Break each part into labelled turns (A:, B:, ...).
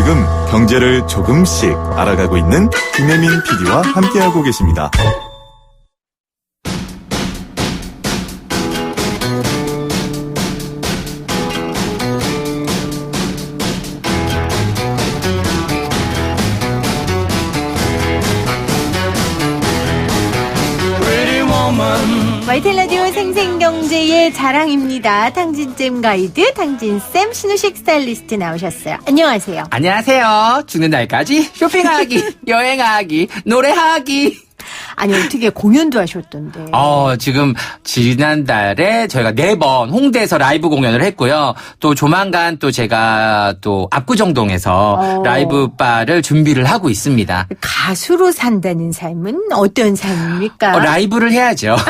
A: 지금 경제를 조금씩 알아가고 있는 김혜민 PD와 함께하고 계십니다.
B: YTN 라디오 생생경제의 자랑입니다. 탕진잼 가이드 탕진쌤 신우식 스타일리스트 나오셨어요. 안녕하세요.
C: 안녕하세요. 죽는 날까지 쇼핑하기, 여행하기, 노래하기.
B: 아니 어떻게 공연도 하셨던데.
C: 어, 지금 지난달에 저희가 네 번 홍대에서 라이브 공연을 했고요. 또 조만간 또 제가 또 압구정동에서
B: 어.
C: 라이브 바를 준비를 하고 있습니다.
B: 가수로 산다는 삶은 어떤 삶입니까?
C: 어, 라이브를 해야죠.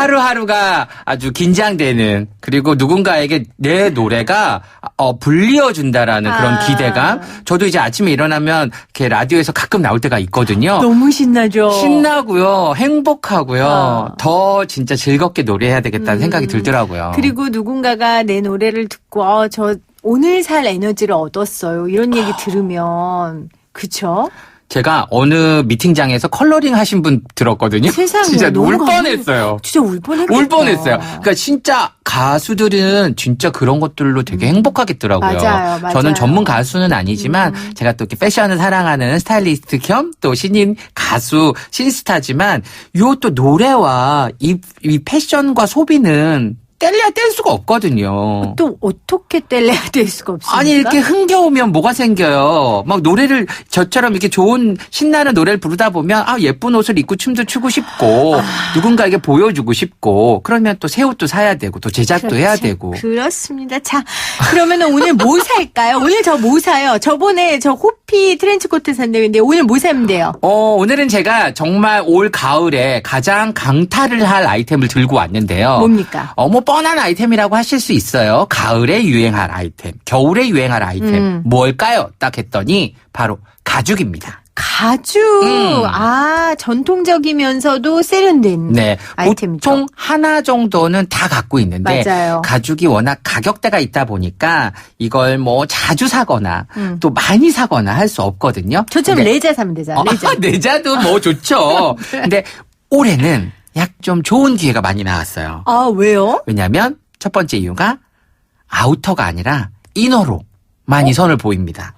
C: 하루하루가 아주 긴장되는 그리고 누군가에게 내 노래가 어 불리어준다라는 그런
B: 아.
C: 기대감. 저도 이제 아침에 일어나면 이렇게 라디오에서 가끔 나올 때가 있거든요.
B: 너무 신나죠.
C: 신나고요, 행복하고요,
B: 어.
C: 더 진짜 즐겁게 노래해야 되겠다는
B: 음.
C: 생각이 들더라고요.
B: 그리고 누군가가 내 노래를 듣고 어, 저 오늘 살 에너지를 얻었어요. 이런 얘기 들으면 그쵸?
C: 제가 어느 미팅장에서 컬러링 하신 분 들었거든요.
B: 세상에,
C: 진짜
B: 너무
C: 울 뻔했어요.
B: 진짜 울 뻔했겠다.
C: 울 뻔했어요. 그러니까 진짜 가수들은 진짜 그런 것들로 되게 행복하겠더라고요.
B: 음. 맞아요, 맞아요.
C: 저는 전문 가수는 아니지만
B: 음.
C: 제가 또 이렇게 패션을 사랑하는 스타일리스트 겸 또 신인 가수 신스타지만 요 또 노래와 이, 이 패션과 소비는 뗄래야 뗄 수가 없거든요.
B: 또 어떻게 뗄래야 될 수가 없습니까?
C: 아니 이렇게 흥겨우면 뭐가 생겨요? 막 노래를 저처럼 이렇게 좋은 신나는 노래를 부르다 보면 아 예쁜 옷을 입고 춤도 추고 싶고
B: 아.
C: 누군가에게 보여주고 싶고 그러면 또 새 옷도 사야 되고 또 제작도 해야
B: 그렇지.
C: 되고
B: 그렇습니다. 자, 그러면 오늘 뭐 살까요? 오늘 저 뭐 사요? 저번에 저 호피 트렌치코트 산다는데 오늘 뭐 사면 돼요?
C: 어 오늘은 제가 정말 올 가을에 가장 강타를 할 아이템을 들고 왔는데요.
B: 뭡니까?
C: 어, 뭐 뻔한 아이템이라고 하실 수 있어요. 가을에 유행할 아이템, 겨울에 유행할 아이템
B: 음.
C: 뭘까요? 딱 했더니 바로 가죽입니다.
B: 가죽.
C: 음.
B: 아, 전통적이면서도 세련된
C: 네,
B: 아이템이죠.
C: 보통 하나 정도는 다 갖고 있는데
B: 맞아요.
C: 가죽이 워낙 가격대가 있다 보니까 이걸 뭐 자주 사거나
B: 음.
C: 또 많이 사거나 할 수 없거든요.
B: 저처럼
C: 근데-
B: 레자 사면 되잖아.
C: 어,
B: 레자.
C: 내자도 뭐 좋죠. 근데 올해는 약 좀 좋은 기회가 많이 나왔어요.
B: 아, 왜요?
C: 왜냐하면 첫 번째 이유가 아우터가 아니라 이너로
B: 어?
C: 많이 선을 보입니다.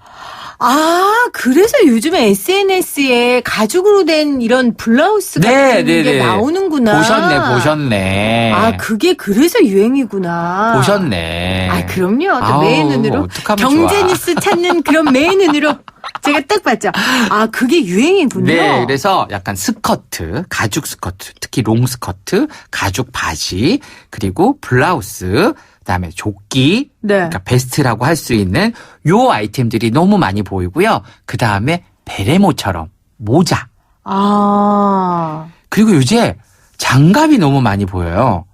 B: 아, 그래서 요즘에 SNS에 가죽으로 된 이런 블라우스 같은
C: 네,
B: 게
C: 네, 네.
B: 나오는구나.
C: 보셨네, 보셨네.
B: 아, 그게 그래서 유행이구나.
C: 보셨네.
B: 아, 그럼요. 또
C: 아우,
B: 매의 눈으로.
C: 어떡하면
B: 경제. 뉴스 찾는 그런 매의 눈으로 제가 딱 봤죠. 아, 그게 유행이군요.
C: 네, 그래서 약간 스커트, 가죽 스커트, 특히 롱 스커트, 가죽 바지, 그리고 블라우스, 그다음에 조끼,
B: 네.
C: 그러니까 베스트라고 할 수 있는 요 아이템들이 너무 많이 보이고요. 그다음에 베레모처럼 모자,
B: 아,
C: 그리고 요새 장갑이 너무 많이 보여요.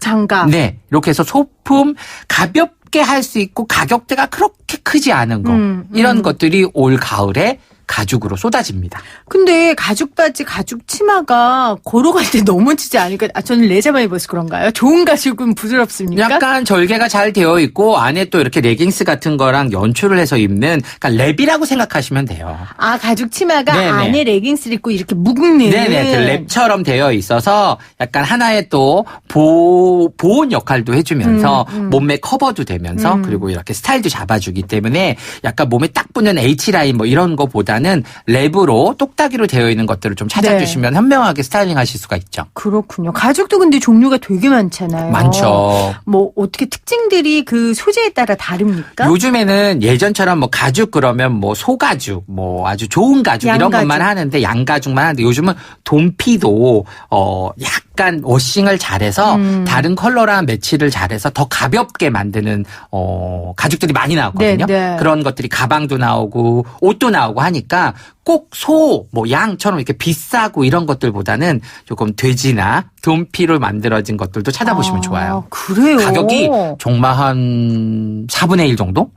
B: 장갑.
C: 네, 이렇게 해서 소품 가볍 게 할 수 있고 가격대가 그렇게 크지 않은 거
B: 음,
C: 이런
B: 음.
C: 것들이 올 가을에 가죽으로 쏟아집니다.
B: 근데 가죽 바지, 가죽 치마가 걸어갈 때 넘어지지 않을까? 아, 저는 레자만 입어서 그런가요? 좋은 가죽은 부드럽습니까?
C: 약간 절개가 잘 되어 있고 안에 또 이렇게 레깅스 같은 거랑 연출을 해서 입는 그러니까 랩이라고 생각하시면 돼요.
B: 아, 가죽 치마가
C: 네네.
B: 안에 레깅스를 입고 이렇게 묵는.
C: 네네, 그 랩처럼 되어 있어서 약간 하나의 또 보, 보온 역할도 해주면서
B: 음, 음.
C: 몸매 커버도 되면서
B: 음.
C: 그리고 이렇게 스타일도 잡아주기 때문에 약간 몸에 딱 붙는 H라인 뭐 이런 거보다 는 랩으로 똑딱이로 되어 있는 것들을 좀 찾아주시면
B: 네.
C: 현명하게 스타일링 하실 수가 있죠.
B: 그렇군요. 가죽도 근데 종류가 되게 많잖아요.
C: 많죠.
B: 뭐 어떻게 특징들이 그 소재에 따라 다릅니까?
C: 요즘에는 예전처럼 뭐 가죽 그러면 뭐 소가죽, 뭐 아주 좋은 가죽 이런
B: 양가죽.
C: 것만 하는데 양가죽만 하는데 요즘은 돈피도 어 약 간 워싱을 잘해서
B: 음.
C: 다른 컬러랑 매치를 잘해서 더 가볍게 만드는 어 가죽들이 많이 나왔거든요.
B: 네, 네.
C: 그런 것들이 가방도 나오고 옷도 나오고 하니까 꼭 소, 뭐 양처럼 이렇게 비싸고 이런 것들보다는 조금 돼지나 돈피로 만들어진 것들도 찾아보시면
B: 아,
C: 좋아요.
B: 그래요.
C: 가격이 정말 한 4분의 1 정도?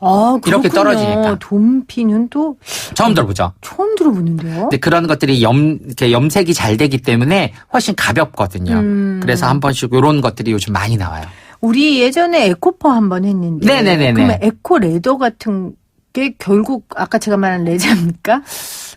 B: 아,
C: 이렇게. 떨어지니까.
B: 돈피는 또
C: 처음 들어보죠.
B: 처음 들어보는데요.
C: 근데 그런 것들이 염, 이렇게 염색이 잘 되기 때문에 훨씬 가볍거든요.
B: 음.
C: 그래서 한 번씩 이런 것들이 요즘 많이 나와요.
B: 우리 예전에 에코퍼 한 번 했는데.
C: 네네네네.
B: 그러면 에코 레더 같은 게 결국 아까 제가 말한 레자입니까?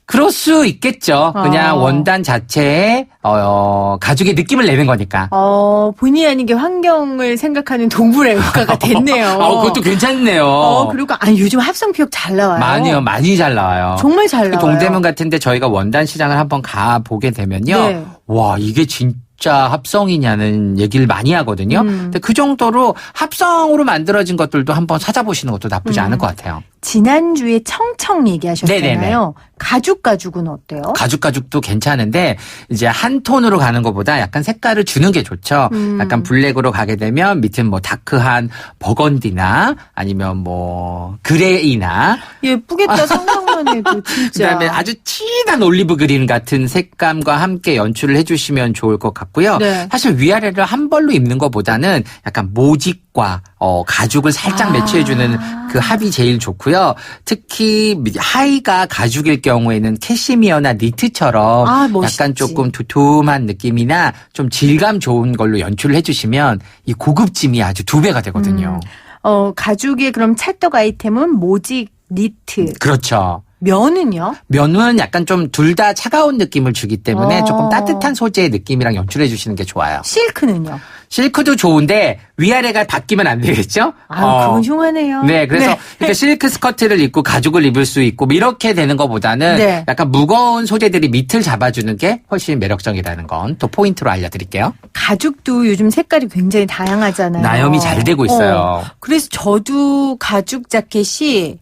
C: 그럴 수 있겠죠. 그냥
B: 어.
C: 원단 자체에 어, 가죽의 느낌을 내는 거니까.
B: 어, 본의 아니게 환경을 생각하는 동물의 효과가 됐네요.
C: 어, 그것도 괜찮네요.
B: 어, 그리고 아니 요즘 합성 피혁 잘 나와요.
C: 많이요, 많이 잘 나와요.
B: 정말
C: 잘그
B: 나와요.
C: 동대문 같은데 저희가 원단 시장을 한번 가 보게 되면요.
B: 네.
C: 와 이게 진짜 합성이냐는 얘기를 많이 하거든요.
B: 음.
C: 근데 그 정도로 합성으로 만들어진 것들도 한번 찾아보시는 것도 나쁘지
B: 음.
C: 않을 것 같아요.
B: 지난주에 청청 얘기하셨잖아요.
C: 네네네.
B: 가죽 가죽은 어때요?
C: 가죽 가죽도 괜찮은데 이제 한 톤으로 가는 것보다 약간 색깔을 주는 게 좋죠.
B: 음.
C: 약간 블랙으로 가게 되면 밑은 뭐 다크한 버건디나 아니면 뭐 그레이나
B: 예쁘겠다 상상 해도 진짜.
C: 그다음에 아주 진한 올리브 그린 같은 색감과 함께 연출을 해주시면 좋을 것 같고요.
B: 네.
C: 사실 위아래를 한 벌로 입는 것보다는 약간 모직과 어, 가죽을 살짝
B: 아.
C: 매치해주는 그 합이 제일 좋고요. 특히 하의가 가죽일 경우에는 캐시미어나 니트처럼
B: 아.
C: 약간 조금 두툼한 느낌이나 좀 질감 좋은 걸로 연출을 해주시면 이 고급짐이 아주 두 배가 되거든요.
B: 어, 가죽의 그럼 찰떡 아이템은 모직, 니트,
C: 그렇죠.
B: 면은요?
C: 면은 약간 좀 둘 다 차가운 느낌을 주기 때문에
B: 어.
C: 조금 따뜻한 소재의 느낌이랑 연출해 주시는 게 좋아요.
B: 실크는요?
C: 실크도 좋은데 위아래가 바뀌면 안 되겠죠?
B: 아,
C: 어.
B: 그건 흉하네요.
C: 네, 그래서 이렇게 실크 스커트를 입고 가죽을 입을 수 있고 뭐 이렇게 되는 것보다는
B: 네.
C: 약간 무거운 소재들이 밑을 잡아주는 게 훨씬 매력적이라는 건 또 포인트로 알려드릴게요.
B: 가죽도 요즘 색깔이 굉장히 다양하잖아요.
C: 나염이 잘 되고 있어요.
B: 어, 그래서 저도 가죽 자켓이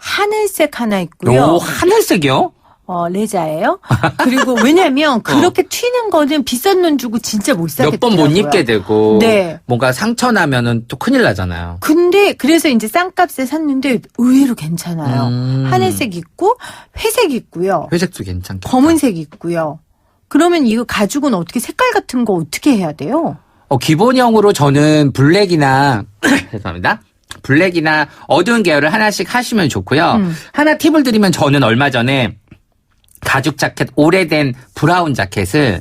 B: 하늘색 하나 있고요.
C: 오, 하늘색이요?
B: 어, 레자예요. 그리고 왜냐면 그렇게 튀는 거는 비싼 돈 주고 진짜 못
C: 몇
B: 사겠더라고요.
C: 번 못 입게 되고
B: 네.
C: 뭔가 상처 나면은 또 큰일 나잖아요.
B: 근데 그래서 이제 싼값에 샀는데 의외로 괜찮아요.
C: 음.
B: 하늘색 있고 회색 있고요.
C: 회색도 괜찮겠다.
B: 검은색 있고요. 그러면 이거 가죽은 어떻게 색깔 같은 거 어떻게 해야 돼요?
C: 어, 기본형으로 저는 블랙이나 죄송합니다. 블랙이나 어두운 계열을 하나씩 하시면 좋고요.
B: 음.
C: 하나 팁을 드리면 저는 얼마 전에 가죽 자켓 오래된 브라운 자켓을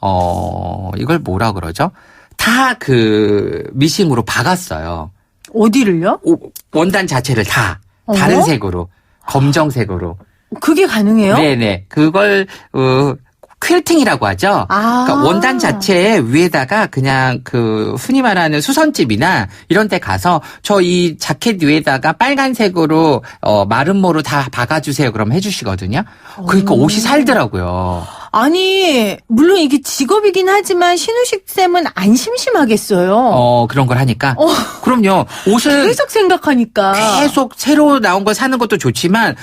C: 어 이걸 뭐라 그러죠? 다 그 미싱으로 박았어요.
B: 어디를요?
C: 오- 원단 자체를 다 다른
B: 어?
C: 색으로 검정색으로.
B: 그게 가능해요?
C: 네네. 그걸 어 퀼팅이라고 하죠.
B: 아.
C: 그러니까 원단 자체에 위에다가 그냥 그 흔히 말하는 수선집이나 이런 데 가서 저 이 자켓 위에다가 빨간색으로 어 마름모로 다 박아주세요. 그럼 해주시거든요. 그러니까
B: 오.
C: 옷이 살더라고요.
B: 아니, 물론 이게 직업이긴 하지만 신우식 쌤은 안 심심하겠어요.
C: 어 그런 걸 하니까.
B: 어.
C: 그럼요. 옷은
B: 계속 생각하니까.
C: 계속 새로 나온 거 사는 것도 좋지만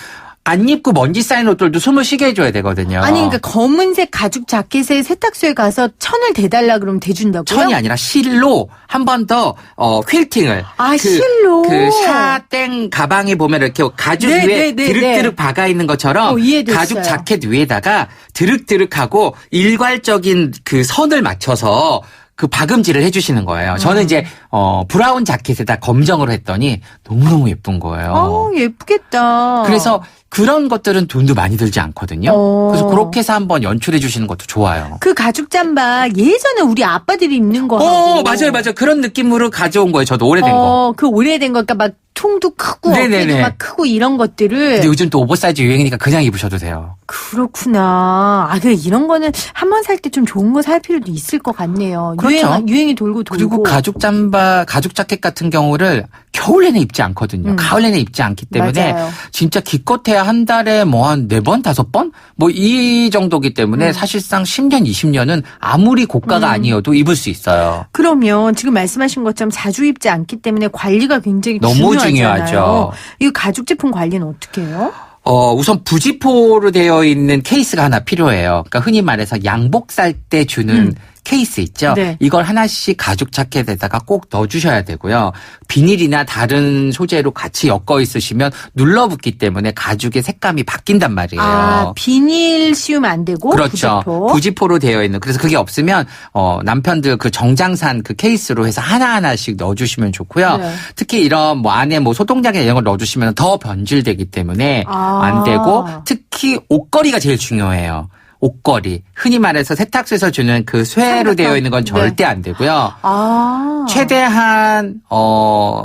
C: 안 입고 먼지 쌓인 옷들도 숨을 쉬게 해줘야 되거든요.
B: 아니, 그러니까 검은색 가죽 자켓에 세탁소에 가서 천을 대달라 그러면 대준다고요?
C: 천이 아니라 실로 한 번 더 어, 퀼팅을
B: 아,
C: 그,
B: 실로?
C: 그 샤땡 가방에 보면 이렇게 가죽
B: 네,
C: 위에
B: 네, 네,
C: 드륵드륵 박아 있는 것처럼
B: 어, 이해됐어요.
C: 가죽 자켓 위에다가 드륵드륵하고 일괄적인 그 선을 맞춰서 그 박음질을 해주시는 거예요.
B: 음.
C: 저는 이제 어 브라운 자켓에다 검정으로 했더니 너무 너무 예쁜 거예요.
B: 어, 예쁘겠다.
C: 그래서 그런 것들은 돈도 많이 들지 않거든요.
B: 어.
C: 그래서 그렇게 해서 한번 연출해 주시는 것도 좋아요.
B: 그 가죽 잠바 예전에 우리 아빠들이 입는 거.
C: 어, 맞아요, 맞아요. 그런 느낌으로 가져온 거예요. 저도 오래된 거.
B: 어, 그 오래된 거, 그러니까 막 통도 크고
C: 네네네.
B: 어깨도 막 크고 이런 것들을.
C: 근데 요즘 또 오버사이즈 유행이니까 그냥 입으셔도 돼요.
B: 그렇구나. 아, 그래 이런 거는 한 번 살 때 좀 좋은 거 살 필요도 있을 것 같네요.
C: 그렇죠.
B: 유행 유행이 돌고 돌고.
C: 그리고 가죽 잠바, 가죽 자켓 같은 경우를 겨울 내내 입지 않거든요.
B: 음.
C: 가을 내내 입지 않기 때문에
B: 맞아요.
C: 진짜 기껏해야 한 달에 뭐 한 네 번, 다섯 번? 뭐 이 정도기 때문에
B: 음.
C: 사실상 10년, 20년은 아무리 고가가 아니어도 입을 수 있어요.
B: 그러면 지금 말씀하신 것처럼 자주 입지 않기 때문에 관리가 굉장히
C: 너무
B: 중요하잖아요.
C: 중요하죠.
B: 이 가죽 제품 관리는 어떻게 해요?
C: 어, 우선 부지포로 되어 있는 케이스가 하나 필요해요. 그러니까 흔히 말해서 양복 살 때 주는
B: 음.
C: 케이스 있죠.
B: 네.
C: 이걸 하나씩 가죽 자켓에다가 꼭 넣어주셔야 되고요. 비닐이나 다른 소재로 같이 엮어 있으시면 눌러붙기 때문에 가죽의 색감이 바뀐단 말이에요.
B: 아, 비닐 씌우면 안 되고
C: 그렇죠.
B: 부직포.
C: 로 되어 있는. 그래서 그게 없으면 어 남편들 그 정장산 그 케이스로 해서 하나 하나씩 넣어주시면 좋고요.
B: 네.
C: 특히 이런 뭐 안에 뭐 소독약이나 이런 걸 넣어주시면 더 변질되기 때문에
B: 아.
C: 안 되고 특히 옷걸이가 제일 중요해요. 옷걸이. 흔히 말해서 세탁소에서 주는 그 쇠로
B: 삼각형.
C: 되어 있는 건
B: 네.
C: 절대 안 되고요.
B: 아.
C: 최대한 어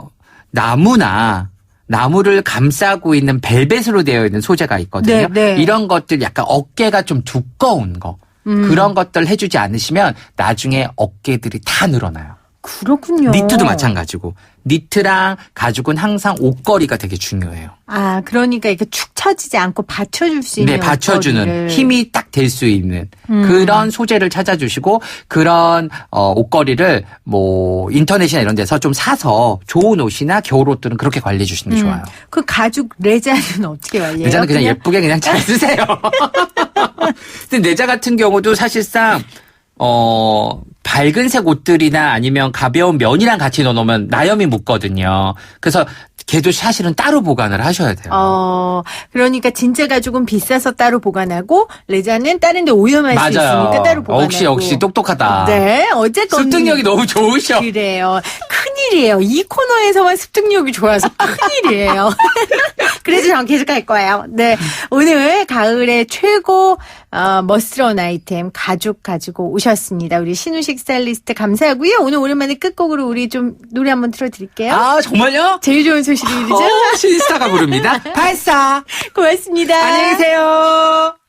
C: 나무나 나무를 감싸고 있는 벨벳으로 되어 있는 소재가 있거든요.
B: 네, 네.
C: 이런 것들 약간 어깨가 좀 두꺼운 거.
B: 음.
C: 그런 것들 해주지 않으시면 나중에 어깨들이 다 늘어나요.
B: 그렇군요.
C: 니트도 마찬가지고 니트랑 가죽은 항상 옷걸이가 되게 중요해요.
B: 아, 그러니까 이렇게 축 처지지 않고 받쳐줄 수 있는
C: 네, 받쳐주는
B: 옷걸이를.
C: 힘이 딱 될 수 있는
B: 음.
C: 그런 소재를 찾아주시고 그런 어, 옷걸이를 뭐 인터넷이나 이런 데서 좀 사서 좋은 옷이나 겨울 옷들은 그렇게 관리해 주시는 게
B: 음.
C: 좋아요.
B: 그 가죽 레자는 어떻게 관리해요?
C: 내자는 그냥, 예쁘게 그냥 잘 쓰세요. 근데 내자 같은 경우도 사실상 어 밝은색 옷들이나 아니면 가벼운 면이랑 같이 넣어놓으면 나염이 묻거든요. 그래서 걔도 사실은 따로 보관을 하셔야 돼요.
B: 어, 그러니까 진짜 가죽은 비싸서 따로 보관하고 레자는 다른 데 오염할 수 있으니까 따로 보관하고.
C: 역시 역시 똑똑하다.
B: 네, 어쨌건
C: 습득력이 너무 좋으셔.
B: 그래요. 큰일이에요. 이 코너에서만 습득력이 좋아서 큰일이에요. 전 계속 할 거예요. 네. 오늘 가을의 최고 어, 멋스러운 아이템 가죽 가지고 오셨습니다. 우리 신우식 스타일리스트 감사하고요. 오늘 오랜만에 끝곡으로 우리 좀 노래 한번 틀어드릴게요.
C: 아 정말요?
B: 제일 좋은 소식이죠?
C: 어, 신스타가 부릅니다. 발사.
B: 고맙습니다.
C: 안녕히 계세요.